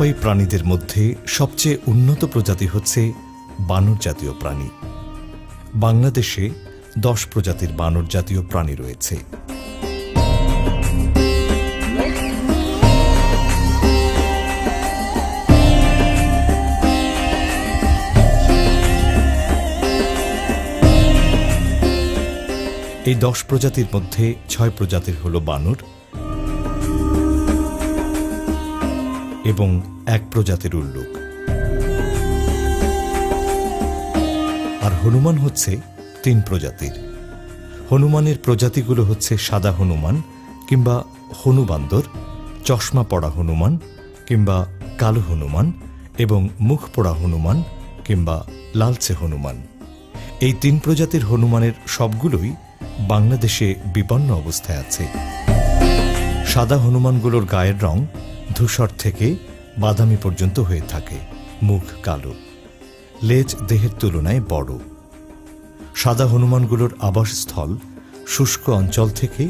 স্তন্যপায়ী প্রাণীদের মধ্যে সবচেয়ে উন্নত প্রজাতি হচ্ছে বানর জাতীয় প্রাণী। বাংলাদেশে দশ প্রজাতির বানর জাতীয় প্রাণী রয়েছে। এই দশ প্রজাতির মধ্যে ছয় প্রজাতির হল বানর এবং এক প্রজাতির উল্লুক। আর হনুমান হচ্ছে তিন প্রজাতির। হনুমানের প্রজাতিগুলো হচ্ছে সাদা হনুমান কিংবা হনুবান্দর, চশমা পড়া হনুমান কিংবা কালো হনুমান এবং মুখ পড়া হনুমান কিংবা লালচে হনুমান। এই তিন প্রজাতির হনুমানের সবগুলোই বাংলাদেশে বিপন্ন অবস্থায় আছে। সাদা হনুমানগুলোর গায়ের রং ধূসর থেকে বাদামি পর্যন্ত হয়ে থাকে, মুখ কালো। লেজ দেহের তুলনায় বড়। সাদা হনুমানগুলোর আবাসস্থল শুষ্ক অঞ্চল থেকে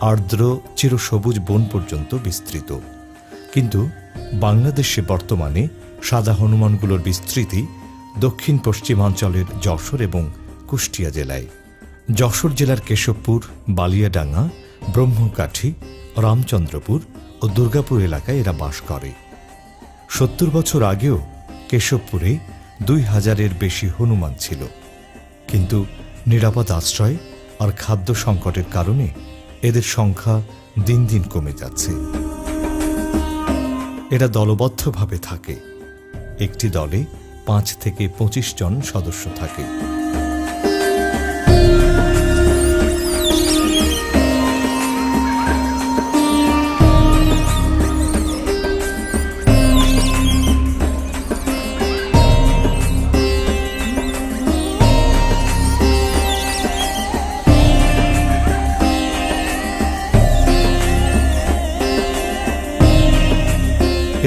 আর্দ্র চিরসবুজ বন পর্যন্ত বিস্তৃত। কিন্তু বাংলাদেশে বর্তমানে সাদা হনুমানগুলোর বিস্তৃতি দক্ষিণ পশ্চিমাঞ্চলের যশোর এবং কুষ্টিয়া জেলায়। যশোর জেলার কেশবপুর, বালিয়াডাঙ্গা, ব্রহ্মকাঠি, রামচন্দ্রপুর ও দুর্গাপুর এলাকায় এরা বাস করে। সত্তর বছর আগেও কেশবপুরে দুই হাজারের বেশি হনুমান ছিল। কিন্তু নিরাপদ আশ্রয় আর খাদ্য সংকটের কারণে এদের সংখ্যা দিন দিন কমে যাচ্ছে। এরা দলবদ্ধভাবে থাকে। একটি দলে পাঁচ থেকে পঁচিশ জন সদস্য থাকে।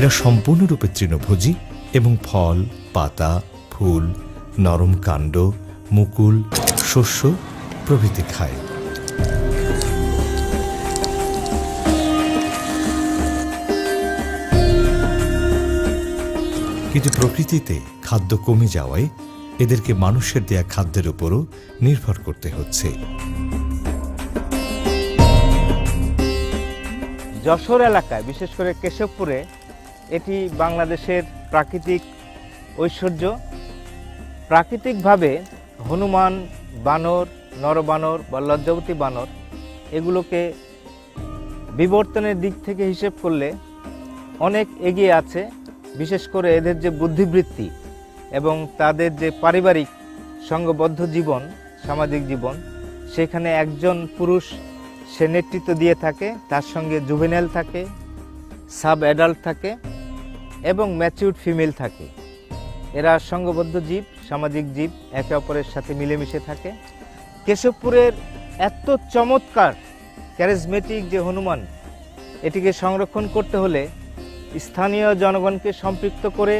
এরা সম্পূর্ণরূপে তৃণভোজী এবং ফল, পাতা, ফুল, নরম কাণ্ড, মুকুল, শস্য প্রভৃতি খায়। কিন্তু প্রকৃতিতে খাদ্য কমে যাওয়ায় এদেরকে মানুষের দেয়া খাদ্যের উপরও নির্ভর করতে হচ্ছে। যশোর এলাকায়, বিশেষ করে কেশবপুরে এটি বাংলাদেশের প্রাকৃতিক ঐশ্বর্য। প্রাকৃতিকভাবে হনুমান, বানর, নরবানর বা লজ্জাবতী বানর এগুলোকে বিবর্তনের দিক থেকে হিসেব করলে অনেক এগিয়ে আছে, বিশেষ করে এদের যে বুদ্ধিবৃত্তি এবং তাদের যে পারিবারিক সঙ্গবদ্ধ জীবন, সামাজিক জীবন, সেখানে একজন পুরুষ সে নেতৃত্ব দিয়ে থাকে, তার সঙ্গে জুভেনাইল থাকে সাব অ্যাডাল্ট থাকে। এবং ম্যাচিউড ফিমেল থাকে। এরা সঙ্গবদ্ধ জীব, সামাজিক জীব, একে অপরের সাথে মিলেমিশে থাকে। কেশবপুরের এত চমৎকার ক্যারিজমেটিক যে হনুমান, এটিকে সংরক্ষণ করতে হলে স্থানীয় জনগণকে সম্পৃক্ত করে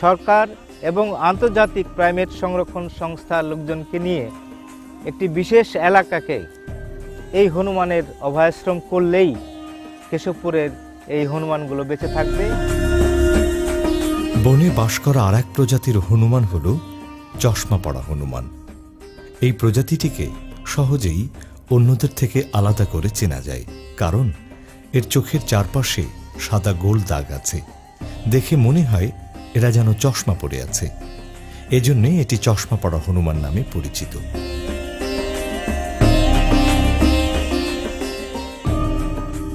সরকার এবং আন্তর্জাতিক প্রাইমেট সংরক্ষণ সংস্থার লোকজনকে নিয়ে একটি বিশেষ এলাকাকে এই হনুমানের অভয়াশ্রম করলেই কেশবপুরের এই হনুমানগুলো বেঁচে থাকবে। বনে বাস করা আর এক প্রজাতির হনুমান হল চশমা পড়া হনুমান। এই প্রজাতিটিকে সহজেই অন্যদের থেকে আলাদা করে চেনা যায়, কারণ এর চোখের চারপাশে সাদা গোল দাগ আছে। দেখে মনে হয় এরা যেন চশমা পড়ে আছে। এজন্যে এটি চশমা পড়া হনুমান নামে পরিচিত।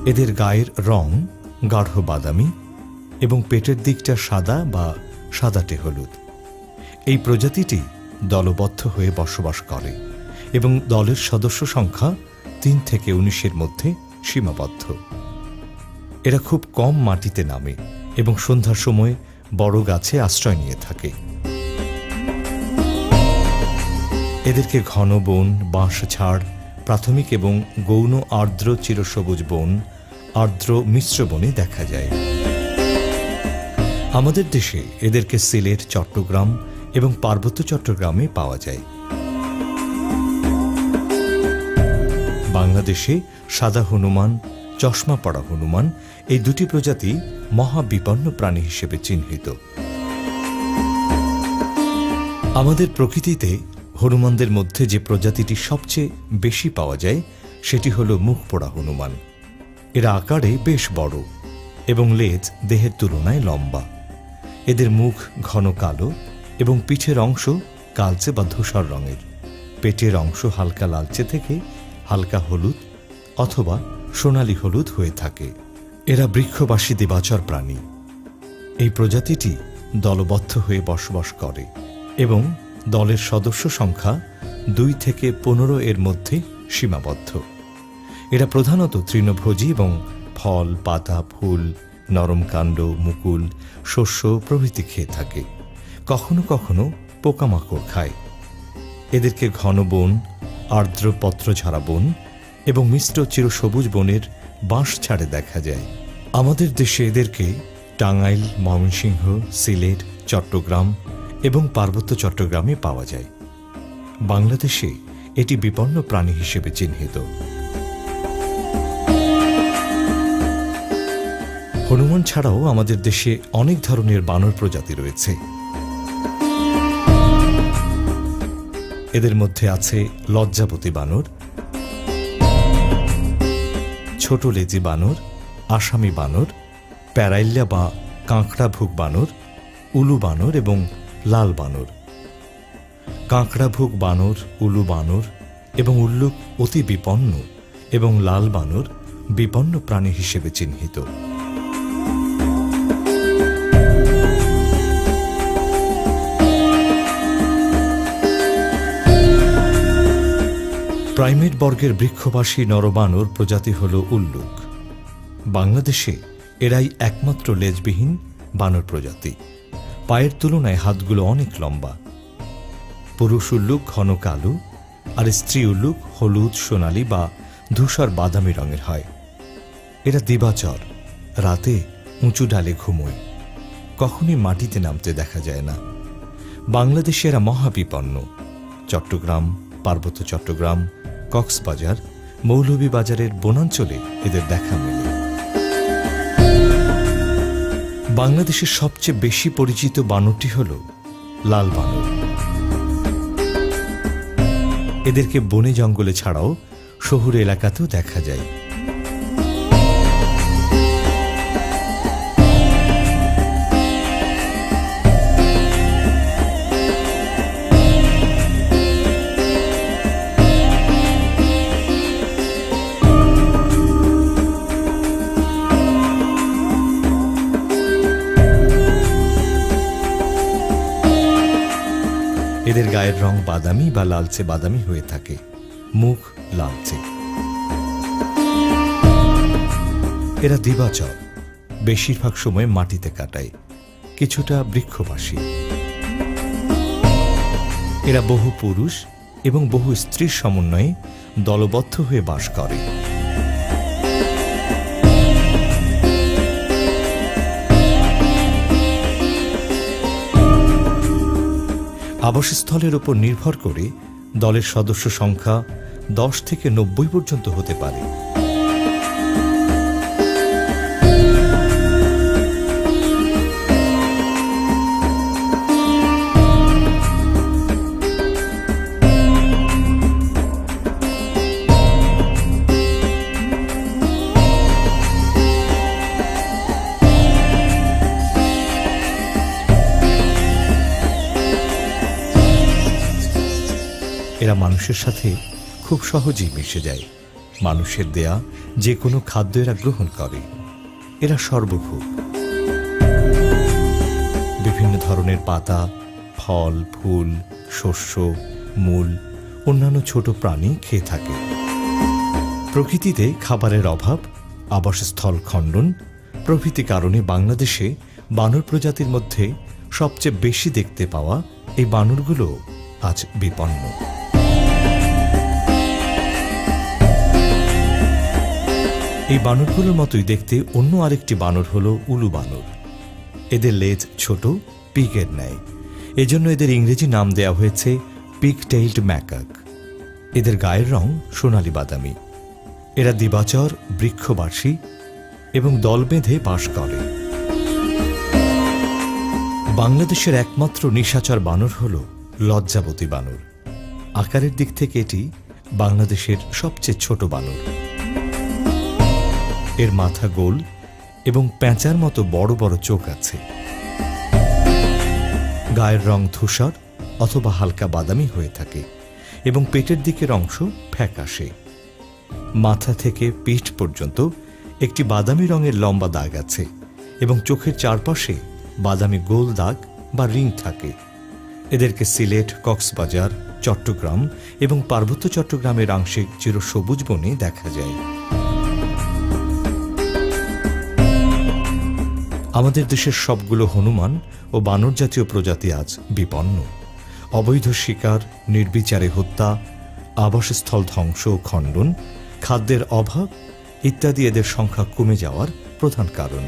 এদের গায়ের রং গাঢ় বাদামি এবং পেটের দিকটা সাদা বা সাদাটে হলুদ। এই প্রজাতিটি দলবদ্ধ হয়ে বসবাস করে এবং দলের সদস্য সংখ্যা তিন থেকে উনিশের মধ্যে সীমাবদ্ধ। এরা খুব কম মাটিতে নামে এবং সন্ধ্যার সময় বড় গাছে আশ্রয় নিয়ে থাকে। এদেরকে ঘন বন, বাঁশ ঝাড়, প্রাথমিক এবং গৌণ আর্দ্র চিরসবুজ বন, আর্দ্র মিশ্র বনে দেখা যায়। আমাদের দেশে এদেরকে সিলেট, চট্টগ্রাম এবং পার্বত্য চট্টগ্রামে পাওয়া যায়। বাংলাদেশে সাদা হনুমান, চশমা পড়া হনুমান এই দুটি প্রজাতি মহাবিপন্ন প্রাণী হিসেবে চিহ্নিত। আমাদের প্রকৃতিতে হনুমানদের মধ্যে যে প্রজাতিটি সবচেয়ে বেশি পাওয়া যায়, সেটি হল মুখ পোড়া হনুমান। এরা আকারে বেশ বড় এবং লেজ দেহের তুলনায় লম্বা। এদের মুখ ঘন কালো এবং পিঠের অংশ কালচে বা ধূসর রঙের। পেটের অংশ হালকা লালচে থেকে হালকা হলুদ অথবা সোনালী হলুদ হয়ে থাকে। এরা বৃক্ষবাসী দেবাচর প্রাণী। এই প্রজাতিটি দলবদ্ধ হয়ে বসবাস করে এবং দলের সদস্য সংখ্যা দুই থেকে পনেরো এর মধ্যে সীমাবদ্ধ। এরা প্রধানত তৃণভোজী এবং ফল, পাতা, ফুল নরম কাণ্ড, মুকুল, শস্য প্রভৃতি খেয়ে থাকে। কখনো কখনো পোকামাকড় খায়। এদেরকে ঘন বন, আর্দ্র পত্রঝাড়া বন এবং মিশ্র চিরসবুজ বনের বাঁশ ছাড়ে দেখা যায়। আমাদের দেশে এদেরকে টাঙ্গাইল, ময়মনসিংহ, সিলেট, চট্টগ্রাম এবং পার্বত্য চট্টগ্রামে পাওয়া যায়। বাংলাদেশে এটি বিপন্ন প্রাণী হিসেবে চিহ্নিত। হনুমান ছাড়াও আমাদের দেশে অনেক ধরনের বানর প্রজাতি রয়েছে। এদের মধ্যে আছে লজ্জাপতি বানর, ছোট লেজি বানর, আসামি বানর, প্যারাইল্লা বা কাঁকড়া ভুগ বানর, উলু বানর এবং লাল বানর। কাঁকড়া ভুগ বানর, উলু বানর এবং উল্লুক অতি বিপন্ন এবং লাল বানর বিপন্ন প্রাণী হিসেবে চিহ্নিত। প্রাইমেট বর্গের বৃক্ষবাসী নরবানর প্রজাতি হল উল্লুক। বাংলাদেশে এরাই একমাত্র লেজবিহীন বানর প্রজাতি। পায়ের তুলনায় হাতগুলো অনেক লম্বা। পুরুষ উল্লুক ঘন কালো, আর স্ত্রী উল্লুক হলুদ, সোনালি বা ধূসর বাদামি রঙের হয়। এরা দিবাচর, রাতে উঁচু ডালে ঘুমোয়। কখনই মাটিতে নামতে দেখা যায় না। বাংলাদেশে এরা মহাবিপন্ন। চট্টগ্রাম, পার্বত্য চট্টগ্রাম কক্সবাজার মৌলভীবাজারের বনাঞ্চলে এদের দেখা মেলে। বাংলাদেশের সবচেয়ে বেশি পরিচিত বানরটি হল লাল বানর। এদেরকে বনে জঙ্গলে ছাড়াও শহুর এলাকাতেও দেখা যায়। গায়ের রং বাদামি বা লালচে বাদামি হয়ে থাকে। মুখ লালচে। এরা দিবাচর। বেশিরভাগ সময় মাটিতে কাটায়। কিছুটা বৃক্ষবাসী। এরা বহু পুরুষ এবং বহু স্ত্রীর সমন্বয়ে দলবদ্ধ হয়ে বাস করে। আবাসস্থলের উপর নির্ভর করে দলের সদস্য সংখ্যা দশ থেকে নব্বই পর্যন্ত হতে পারে। এরা মানুষের সাথে খুব সহজেই মিশে যায়। মানুষের দেয়া যে কোনো খাদ্য এরা গ্রহণ করে। এরা সর্বভূক বিভিন্ন ধরনের পাতা, ফল, ফুল, শস্য, মূল, অন্যান্য ছোট প্রাণী খেয়ে থাকে। প্রকৃতিতে খাবারের অভাব, আবাসস্থল খণ্ডন, প্রভৃতি কারণে বাংলাদেশে বানর প্রজাতির মধ্যে সবচেয়ে বেশি দেখতে পাওয়া এই বানরগুলো আজ বিপন্ন। এই বানরগুলোর মতোই দেখতে অন্য আরেকটি বানর হলো উলু বানর। এদের লেজ ছোট, পিকের ন্যায়। এজন্য এদের ইংরেজি নাম দেওয়া হয়েছে পিক টেইলড ম্যাকাক। এদের গায়ের রং সোনালি বাদামি। এরা দিবাচর, বৃক্ষবাসী এবং দল বেঁধে বাস করে। বাংলাদেশের একমাত্র নিশাচর বানর হল লজ্জাবতী বানর। আকারের দিক থেকে এটি বাংলাদেশের সবচেয়ে ছোট বানর। এর মাথা গোল এবং প্যাঁচার মতো বড় বড় চোখ আছে। গায়ের রং ধূসর অথবা হালকা বাদামি হয়ে থাকে এবং পেটের দিকের অংশ ফ্যাকাশে। মাথা থেকে পিঠ পর্যন্ত একটি বাদামি রঙের লম্বা দাগ আছে এবং চোখের চারপাশে বাদামি গোল দাগ বা রিং থাকে। এদেরকে সিলেট, কক্সবাজার, চট্টগ্রাম এবং পার্বত্য চট্টগ্রামের আংশিক চিরসবুজ বনে দেখা যায়। আমাদের দেশের সবগুলো হনুমান ও বানর জাতীয় প্রজাতি আজ বিপন্ন। অবৈধ শিকার, নির্বিচারে হত্যা, আবাসস্থল ধ্বংস ও খণ্ডন, খাদ্যের অভাব ইত্যাদি এদের সংখ্যা কমে যাওয়ার প্রধান কারণ।